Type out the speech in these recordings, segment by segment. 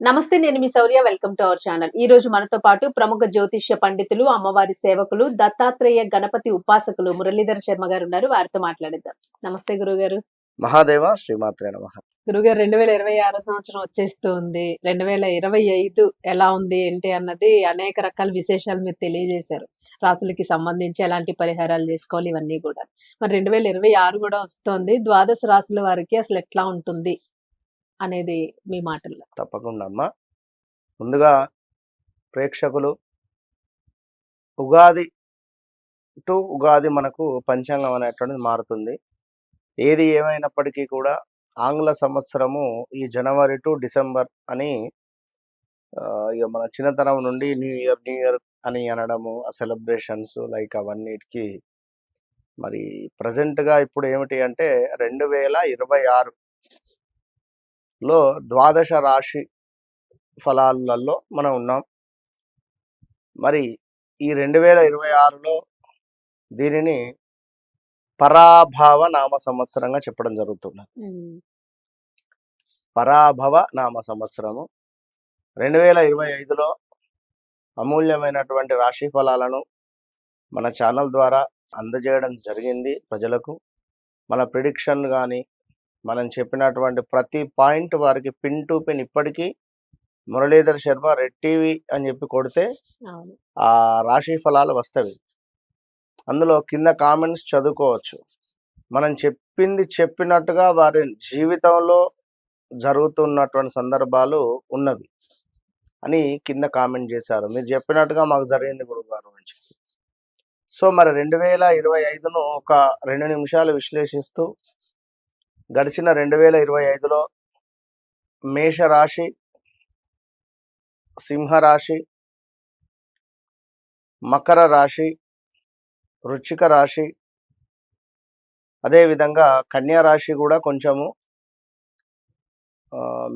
నమస్తే నేను మీ Shaurya. Welcome to our channel. ఈ రోజు మనతో పాటు ప్రముఖ జ్యోతిష్య పండితులు అమ్మవారి సేవకులు దత్తాత్రేయ గణపతి ఉపాసకులు మురళీధర్ శర్మ గారు ఉన్నారు. వారితో మాట్లాడిద్దాం. నమస్తే గురుగారు. మహాదేవ శ్రీమాత్రే నమ. గురుగారు రెండు వేల ఇరవై ఆరో సంవత్సరం వచ్చేస్తుంది. రెండు వేల ఇరవై ఐదు ఎలా ఉంది ఏంటి అన్నది అనేక రకాల విశేషాలు మీరు తెలియజేశారు. రాసులకి సంబంధించి ఎలాంటి పరిహారాలు చేసుకోవాలి ఇవన్నీ కూడా. మరి రెండు వేల ఇరవై ఆరు కూడా వస్తుంది. ద్వాదశ రాసుల వారికి అసలు ఎట్లా ఉంటుంది? అనేది మీ మాటల్లో. తప్పకుండా అమ్మా. ముందుగా ప్రేక్షకులు ఉగాది టు ఉగాది మనకు పంచాంగం అనేటువంటిది మారుతుంది. ఏది ఏమైనప్పటికీ కూడా ఆంగ్ల సంవత్సరము ఈ జనవరి టు డిసెంబర్ అని ఇక మన చిన్నతనం నుండి న్యూ ఇయర్ న్యూ ఇయర్ అని అనడము ఆ సెలబ్రేషన్స్ లైక్ అవన్నిటికీ మరి ప్రజెంట్గా ఇప్పుడు ఏమిటి అంటే రెండు వేల ఇరవై ఆరు లో ద్వాదశ రాశి ఫలాలలో మనం ఉన్నాం. మరి ఈ రెండు వేల ఇరవై ఆరులో దీనిని పరాభవ నామ సంవత్సరంగా చెప్పడం జరుగుతుంది ఉమ్, పరాభవ నామ సంవత్సరము. రెండు వేల ఇరవై ఐదులో అమూల్యమైనటువంటి రాశి ఫలాలను మన ఛానల్ ద్వారా అందజేయడం జరిగింది ప్రజలకు. మన ప్రిడిక్షన్ కానీ మనం చెప్పినటువంటి ప్రతి పాయింట్ వారికి పిన్ టు పిన్ ఇప్పటికీ మురళీధర్ శర్మ రెడ్ టీవీ అని చెప్పి కొడితే ఆ రాశి ఫలాలు వస్తవి. అందులో కింద కామెంట్స్ చదువుకోవచ్చు. మనం చెప్పింది చెప్పినట్టుగా వారి జీవితంలో జరుగుతున్నటువంటి సందర్భాలు ఉన్నవి అని కింద కామెంట్ చేశారు. మీరు చెప్పినట్టుగా మాకు జరిగింది గురుగారు అని చెప్పి. సో మరి రెండు వేల ఇరవై ఐదును ఒక రెండు నిమిషాలు విశ్లేషిస్తూ గడిచిన రెండు వేల ఇరవై ఐదులో మేషరాశి సింహరాశి మకర రాశి రుచిక రాశి అదేవిధంగా కన్యా రాశి కూడా కొంచెము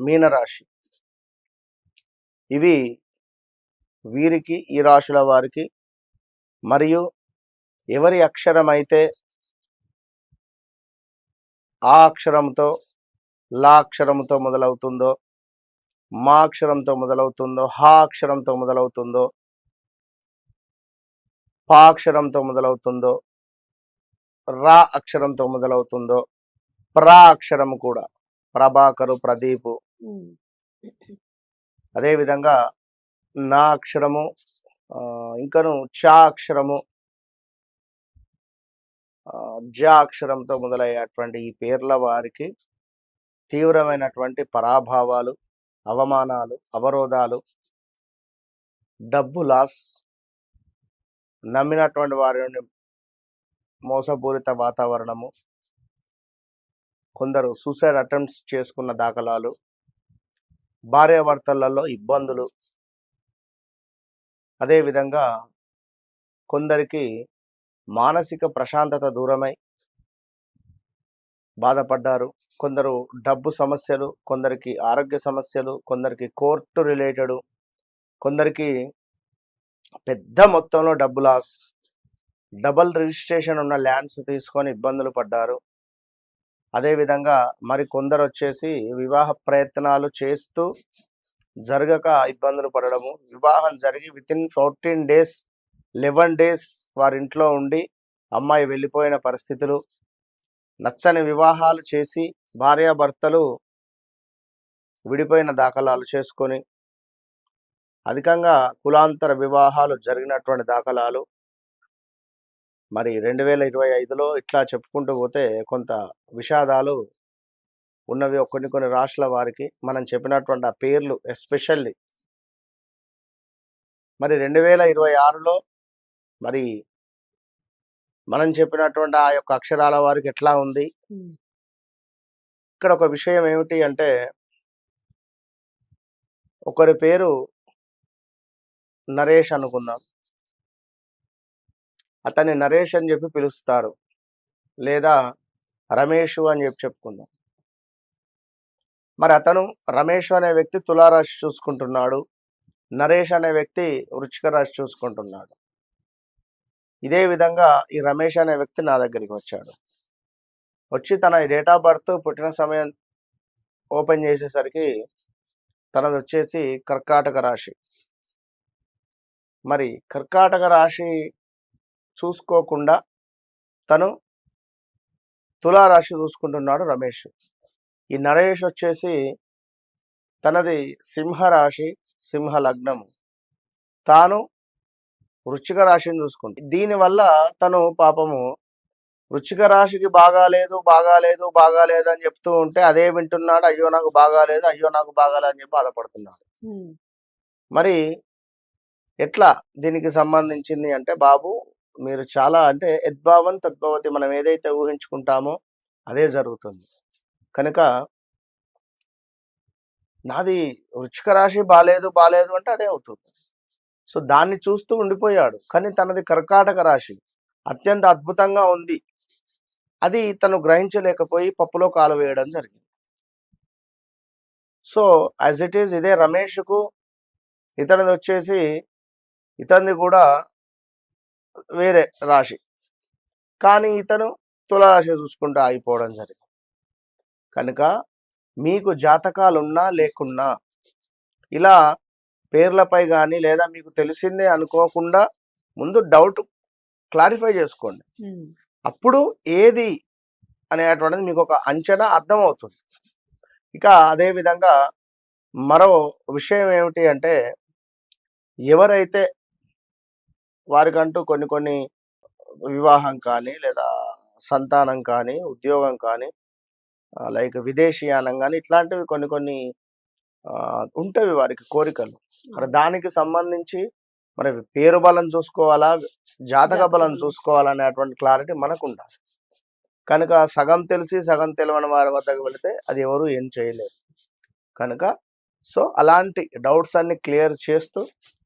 మీనరాశి. ఇవి వీరికి ఈ రాశుల వారికి మరియు ఎవరి అక్షరం అయితే ఆ అక్షరంతో లా అక్షరంతో మొదలవుతుందో మా అక్షరంతో మొదలవుతుందో హా అక్షరంతో మొదలవుతుందో పా అక్షరంతో మొదలవుతుందో రా అక్షరంతో మొదలవుతుందో ప్రా అక్షరం కూడా. ప్రభాకరు ప్రదీపు. అదేవిధంగా నా అక్షరము ఇంకను చా అక్షరము జ అక్షరంతో మొదలయ్యేటువంటి ఈ పేర్ల వారికి తీవ్రమైనటువంటి పరాభావాలు అవమానాలు అవరోధాలు డబ్బు లాస్ నమ్మినటువంటి వారి నుండి మోసపూరిత వాతావరణము కొందరు సూసైడ్ అటెంప్ట్స్ చేసుకున్న దాఖలాలు భార్యాభర్తలలో ఇబ్బందులు. అదేవిధంగా కొందరికి మానసిక ప్రశాంతత దూరమై బాధపడ్డారు. కొందరు డబ్బు సమస్యలు కొందరికి ఆరోగ్య సమస్యలు కొందరికి కోర్టు రిలేటెడ్ కొందరికి పెద్ద మొత్తంలో డబ్బు లాస్ డబల్ రిజిస్ట్రేషన్ ఉన్న ల్యాండ్స్ తీసుకొని ఇబ్బందులు పడ్డారు. అదేవిధంగా మరి కొందరు వచ్చేసి వివాహ ప్రయత్నాలు చేస్తూ జరగక ఇబ్బందులు పడడము వివాహం జరిగి within fourteen days eleven days వారి ఇంట్లో ఉండి అమ్మాయి వెళ్ళిపోయిన పరిస్థితులు నచ్చని వివాహాలు చేసి భార్యాభర్తలు విడిపోయిన దాఖలాలు చేసుకొని అధికంగా కులాంతర వివాహాలు జరిగినటువంటి దాఖలాలు. మరి రెండు వేల ఇరవై ఐదులో ఇట్లా చెప్పుకుంటూ పోతే కొంత విషాదాలు ఉన్నవి కొన్ని కొన్ని రాష్ట్రాల వారికి. మనం చెప్పినటువంటి ఆ పేర్లు ఎస్పెషల్లీ. మరి రెండు వేల ఇరవై ఆరులో మరి మనం చెప్పినటువంటి ఆ యొక్క అక్షరాల వారికి ఎట్లా ఉంది? ఇక్కడ ఒక విషయం ఏమిటి అంటే ఒకరి పేరు నరేష్ అనుకుందాం. అతన్ని నరేష్ అని చెప్పి పిలుస్తారు. లేదా రమేష్ అని చెప్పి చెప్పుకుందాం. మరి అతను రమేష్ అనే వ్యక్తి తులారాశి చూసుకుంటున్నాడు. నరేష్ అనే వ్యక్తి వృచ్చిక రాశి చూసుకుంటున్నాడు. ఇదే విధంగా ఈ రమేష్ అనే వ్యక్తి నా దగ్గరికి వచ్చాడు. వచ్చి తన డేట్ ఆఫ్ బర్త్ పుట్టిన సమయం ఓపెన్ చేసేసరికి తనది వచ్చేసి కర్కాటక రాశి. మరి కర్కాటక రాశి చూసుకోకుండా తను తులారాశి చూసుకుంటున్నాడు రమేష్. ఈ నరేష్ వచ్చేసి తనది సింహరాశి సింహ లగ్నము తాను వృశ్చిక రాశిని చూసుకుంటుంది దీనివల్ల తను పాపము వృశ్చిక రాశికి బాగాలేదు బాగాలేదు బాగాలేదు అని చెప్తూ ఉంటే అదే వింటున్నాడు అయ్యో నాకు బాగాలేదు అయ్యో నాకు బాగాలేదు అని చెప్పి బాధపడుతున్నాడు. మరి ఎట్లా దీనికి సంబంధించింది అంటే బాబు మీరు చాలా అంటే యద్భావం తద్భవతి మనం ఏదైతే ఊహించుకుంటామో అదే జరుగుతుంది. కనుక నాది వృచ్చిక రాశి బాలేదు బాలేదు అంటే అదే అవుతుంది. సో దాన్ని చూస్తూ ఉండిపోయాడు. కానీ తనది కర్కాటక రాశి. అత్యంత అద్భుతంగా ఉంది. అది తను గ్రహించలేకపోయి పప్పులో కాలు వేయడం జరిగింది. సో యాజ్ ఇట్ ఈస్ ఇదే రమేష్కు ఇతనిది వచ్చేసి ఇతనిది కూడా వేరే రాశి. కానీ ఇతను తులారాశి చూసుకుంటూ ఆగిపోవడం జరిగింది. కనుక మీకు జాతకాలు ఉన్నా లేకున్నా ఇలా పేర్లపై కానీ లేదా మీకు తెలిసిందే అనుకోకుండా ముందు డౌట్ క్లారిఫై చేసుకోండి. అప్పుడు ఏది అనేటువంటిది మీకు ఒక అంచనా అర్థమవుతుంది. ఇక అదే విధంగా మరో విషయం ఏమిటి అంటే ఎవరైతే వారికంటూ కొన్ని కొన్ని వివాహం కానీ లేదా సంతానం కానీ ఉద్యోగం కానీ లైక్ విదేశీయానం కానీ ఇట్లాంటివి కొన్ని కొన్ని ఉంటవి వారికి కోరికలు. మరి దానికి సంబంధించి మరి పేరు బలం చూసుకోవాలా జాతక బలం. చూసుకోవాలనేటువంటి క్లారిటీ మనకు ఉండాలి కనుక సగం తెలిసి సగం తెలియని వారి వద్దకు వెళితే అది ఎవరు ఏం చేయలేరు. కనుక సో అలాంటి డౌట్స్ అన్ని క్లియర్ చేస్తూ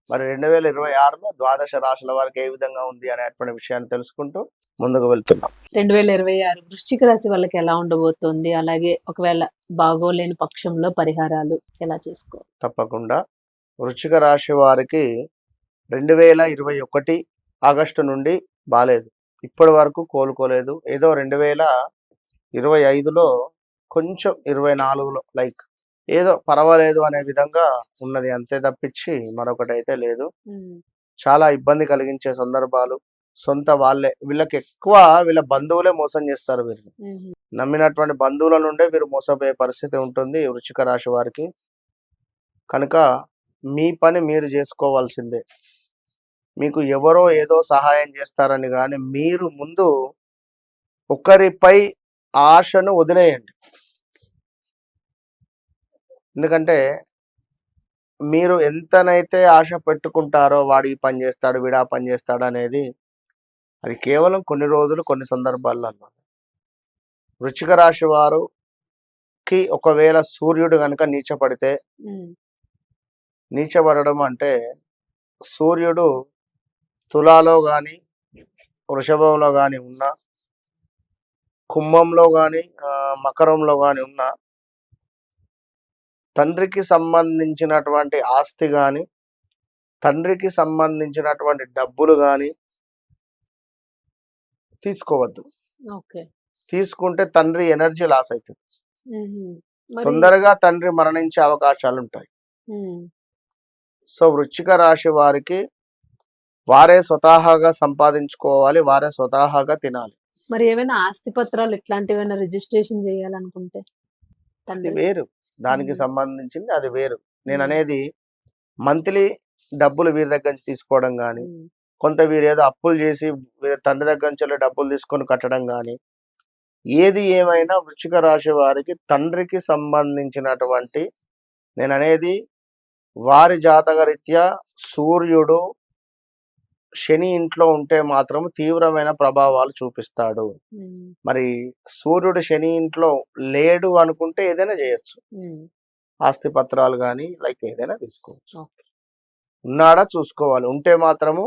మరి రెండు వేల ఇరవై ఆరులో ద్వాదశ రాశుల వారికి ఏ విధంగా ఉంది అనేటువంటి విషయాన్ని తెలుసుకుంటూ ముందుకు వెళ్తున్నాం. రెండు వేల ఇరవై ఆరు వృశ్చిక రాశి వాళ్ళకి ఎలా ఉండబోతోంది? అలాగే ఒకవేళ బాగోలేని పక్షంలో పరిహారాలు ఎలా చేసుకోవాలి? తప్పకుండా. వృశ్చిక రాశి వారికి రెండు వేల ఇరవై ఒకటి ఆగస్టు నుండి బాలేదు. ఇప్పటి వరకు కోలుకోలేదు. ఏదో రెండు వేల ఇరవై ఐదులో కొంచెం ఇరవై నాలుగులో లైక్ ఏదో పర్వాలేదు అనే విధంగా ఉన్నది. అంతే తప్పించి మరొకటి అయితే లేదు చాలా ఇబ్బంది కలిగించే సందర్భాలు సొంత వాళ్ళే. వీళ్ళకి ఎక్కువ వీళ్ళ బంధువులే మోసం చేస్తారు వీరిని నమ్మినటువంటి బంధువుల నుండే వీరు మోసపోయే పరిస్థితి ఉంటుంది ఈ వృశ్చిక రాశి వారికి. కనుక మీ పని మీరు చేసుకోవాల్సిందే. మీకు ఎవరో ఏదో సహాయం చేస్తారని కానీ మీరు ముందు ఒకరిపై ఆశను వదిలేయండి. ఎందుకంటే మీరు ఎంతనైతే ఆశ పెట్టుకుంటారో వాడు ఈ పని చేస్తాడు వీడు పని చేస్తాడు అనేది అది కేవలం కొన్ని రోజులు కొన్ని సందర్భాల్లో అన్నమాట. వృచ్చిక రాశి వారుకి ఒకవేళ సూర్యుడు కనుక నీచపడితే నీచపడడం అంటే సూర్యుడు తులాలో కానీ వృషభంలో కానీ ఉన్న కుంభంలో కానీ మకరంలో కానీ ఉన్న తండ్రికి సంబంధించినటువంటి ఆస్తి కానీ తండ్రికి సంబంధించినటువంటి డబ్బులు కానీ తీసుకోవద్దు. ఓకే. తీసుకుంటే తండ్రి ఎనర్జీ లాస్ అవుతుంది తొందరగా తండ్రి మరణించే అవకాశాలు ఉంటాయి సో వృశ్చిక రాశి వారికి వారే స్వతహాగా సంపాదించుకోవాలి వారే స్వతహాగా తినాలి. మరి ఏమైనా ఆస్తి పత్రాలు ఇట్లాంటివైనా రిజిస్ట్రేషన్ చేయాలనుకుంటే అది వేరు. దానికి. సంబంధించింది అది వేరు. నేను. అనేది మంత్లీ డబ్బులు వీరి దగ్గర నుంచి తీసుకోవడం కానీ కొంత వీరు ఏదో అప్పులు చేసి వీరి తండ్రి దగ్గర నుంచి వెళ్ళి డబ్బులు తీసుకొని కట్టడం కానీ ఏది ఏమైనా వృశ్చిక రాశి వారికి తండ్రికి సంబంధించినటువంటి నేను అనేది వారి జాతక రీత్యా సూర్యుడు శని ఇంట్లో ఉంటే మాత్రం తీవ్రమైన ప్రభావాలు చూపిస్తాడు. మరి సూర్యుడు శని ఇంట్లో లేడు అనుకుంటే ఏదైనా చేయొచ్చు. ఆస్తి పత్రాలు కానీ లైక్ ఏదైనా తీసుకోవచ్చు. ఉన్నాడా చూసుకోవాలి. ఉంటే మాత్రము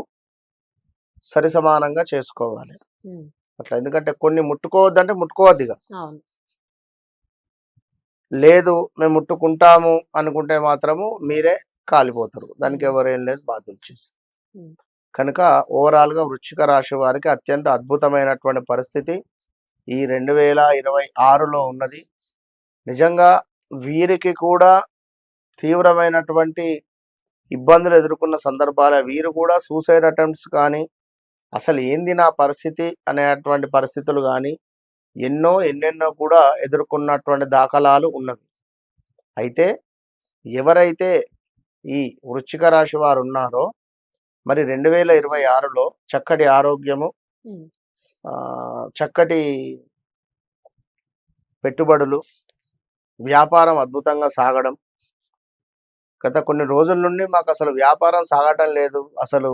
సరి సమానంగా చేసుకోవాలి అట్లా ఎందుకంటే కొన్ని ముట్టుకోవద్దంటే ముట్టుకోవద్దు ఇక లేదు మేము ముట్టుకుంటాము అనుకుంటే మాత్రము మీరే కాలిపోతారు. దానికి. ఎవరేం లేదు బాధ్యత చేసి. కనుక ఓవరాల్గా వృశ్చిక రాశి వారికి అత్యంత అద్భుతమైనటువంటి పరిస్థితి. ఈ రెండు వేల ఇరవై ఆరులో ఉన్నది. నిజంగా వీరికి కూడా తీవ్రమైనటువంటి ఇబ్బందులు ఎదుర్కొన్న సందర్భాల. వీరు కూడా సూసైడ్ అటెంప్ట్స్ కానీ అసలు ఏంది నా పరిస్థితి అనేటువంటి పరిస్థితులు కానీ ఎన్నో ఎన్నెన్నో కూడా ఎదుర్కొన్నటువంటి దాఖలాలు ఉన్నవి. అయితే ఎవరైతే ఈ వృశ్చిక రాశి వారు ఉన్నారో మరి రెండు వేల ఇరవై ఆరులో చక్కటి ఆరోగ్యము చక్కటి పెట్టుబడులు వ్యాపారం అద్భుతంగా సాగడం. గత కొన్ని రోజుల నుండి మాకు అసలు వ్యాపారం సాగటం లేదు. అసలు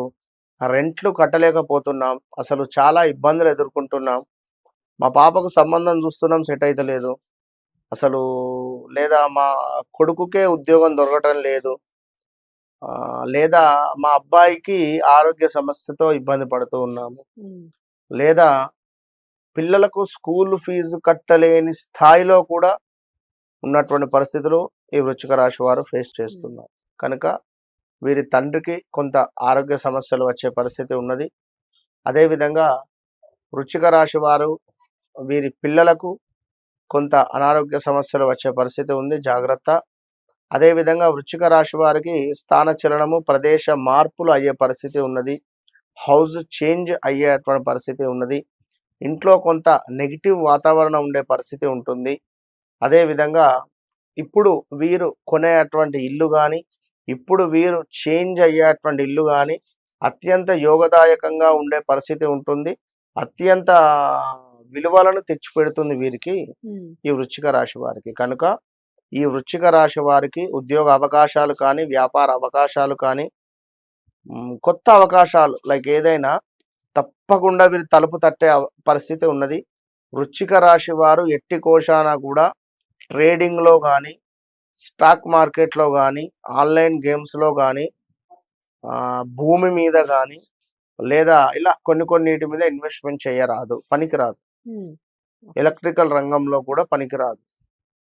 రెంట్లు కట్టలేకపోతున్నాం. అసలు చాలా ఇబ్బందులు ఎదుర్కొంటున్నాం. మా పాపకు సంబంధం చూస్తున్నాం సెట్ అవుతలేదు అసలు లేదా మా కొడుకుకే ఉద్యోగం దొరకటం లేదు. ఆ, లేదా మా అబ్బాయికి ఆరోగ్య సమస్యతో ఇబ్బంది పడుతూ ఉన్నాము. లేదా పిల్లలకు స్కూల్ ఫీజు కట్టలేని స్థాయిలో కూడా ఉన్నటువంటి పరిస్థితులు ఈ వృశ్చిక రాశి వారు ఫేస్ చేస్తున్నారు. కనుక వీరి తండ్రికి కొంత ఆరోగ్య సమస్యలు వచ్చే పరిస్థితి ఉన్నది. అదేవిధంగా వృచ్చిక రాశి వారు వీరి పిల్లలకు కొంత అనారోగ్య సమస్యలు వచ్చే పరిస్థితి ఉంది. జాగ్రత్త. అదేవిధంగా వృచ్చిక రాశి వారికి స్థానచలనము ప్రదేశ మార్పులు అయ్యే పరిస్థితి ఉన్నది. హౌస్ చేంజ్ అయ్యేటువంటి పరిస్థితి ఉన్నది. ఇంట్లో కొంత నెగిటివ్ వాతావరణం ఉండే పరిస్థితి ఉంటుంది. అదేవిధంగా ఇప్పుడు వీరు కొనేటువంటి ఇల్లు కానీ ఇప్పుడు వీరు చేంజ్ అయ్యేటువంటి ఇల్లు కానీ అత్యంత యోగదాయకంగా ఉండే పరిస్థితి ఉంటుంది. అత్యంత విలువలను తెచ్చిపెడుతుంది వీరికి. ఈ వృశ్చిక రాశి వారికి. కనుక ఈ వృశ్చిక రాశి వారికి ఉద్యోగ అవకాశాలు కానీ వ్యాపార అవకాశాలు కానీ కొత్త అవకాశాలు లైక్ ఏదైనా తప్పకుండా వీరు తలుపు తట్టే పరిస్థితి ఉన్నది. వృశ్చిక రాశి వారు ఎట్టి కోశాన కూడా ట్రేడింగ్లో కానీ స్టాక్ మార్కెట్లో కానీ ఆన్లైన్ గేమ్స్లో కానీ భూమి మీద కానీ లేదా ఇలా కొన్ని కొన్నిటి మీద ఇన్వెస్ట్మెంట్ చేయరాదు పనికిరాదు. ఎలక్ట్రికల్ రంగంలో కూడా పనికిరాదు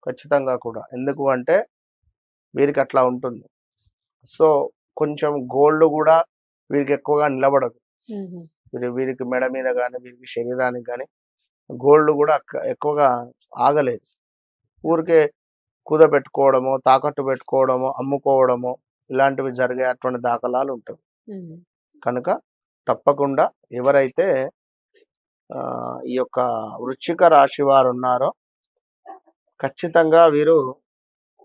ఖచ్చితంగా కూడా. ఎందుకు అంటే వీరికి అట్లా ఉంటుంది. సో కొంచెం గోల్డ్ కూడా వీరికి ఎక్కువగా నిలబడదు. వీరి వీరికి మెడ మీద కానీ వీరికి శరీరానికి కానీ గోల్డ్ కూడా ఎక్కువగా ఆగలేదు. ఊరికే కుదబెట్టుకోవడము తాకట్టు పెట్టుకోవడము అమ్ముకోవడము ఇలాంటివి జరిగేటువంటి దాఖలాలు ఉంటాయి. కనుక తప్పకుండా ఎవరైతే ఆ, ఈ యొక్క వృశ్చిక రాశి వారు ఉన్నారో ఖచ్చితంగా వీరు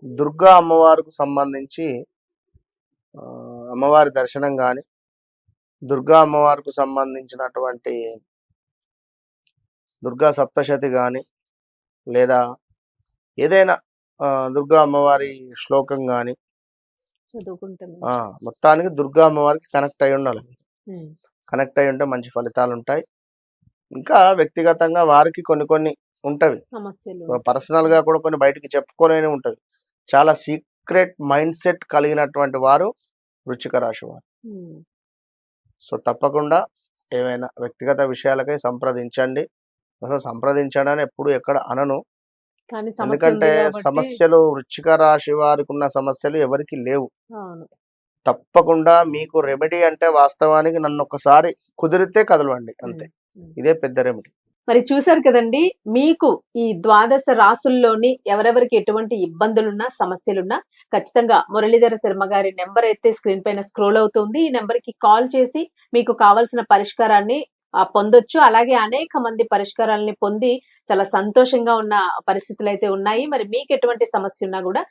దుర్గా అమ్మవారికి సంబంధించి అమ్మవారి దర్శనం కానీ దుర్గా అమ్మవారికి సంబంధించినటువంటి దుర్గా సప్తశతి కానీ లేదా ఏదైనా దుర్గా అమ్మవారి శ్లోకం కానీ మొత్తానికి దుర్గా అమ్మవారికి కనెక్ట్ అయి ఉండాలి. కనెక్ట్ అయి ఉంటే మంచి ఫలితాలు ఉంటాయి. ఇంకా వ్యక్తిగతంగా వారికి కొన్ని కొన్ని ఉంటవి. సమస్యలు పర్సనల్గా కూడా కొన్ని బయటికి చెప్పుకోలేని ఉంటవి. చాలా సీక్రెట్ మైండ్ సెట్ కలిగినటువంటి వారు వృశ్చిక రాశి వారు. సో తప్పకుండా ఏమైనా వ్యక్తిగత విషయాలకై సంప్రదించండి. అసలు సంప్రదించడని ఎప్పుడు ఎక్కడ అనను. ఎందుకంటే సమస్యలు వృశ్చిక రాశి వారికి ఉన్న సమస్యలు ఎవరికి లేవు. తప్పకుండా మీకు రెమెడీ అంటే వాస్తవానికి నన్ను ఒకసారి కుదిరితే కదలవండి అంతే. ఇదే పెద్ద రెమెడీ. మరి చూసారు కదండి మీకు ఈ ద్వాదశ రాసుల్లోని ఎవరెవరికి ఎటువంటి ఇబ్బందులున్నా సమస్యలున్నా ఖచ్చితంగా మురళీధర శర్మ గారి నెంబర్ అయితే స్క్రీన్ పైన స్క్రోల్ అవుతుంది. ఈ నెంబర్కి కాల్ చేసి మీకు కావాల్సిన పరిష్కారాన్ని పొందొచ్చు. అలాగే అనేక మంది పరిష్కారాలని పొంది చాలా సంతోషంగా ఉన్న పరిస్థితులు అయితే ఉన్నాయి. మరి మీకు ఎటువంటి సమస్య ఉన్నా కూడా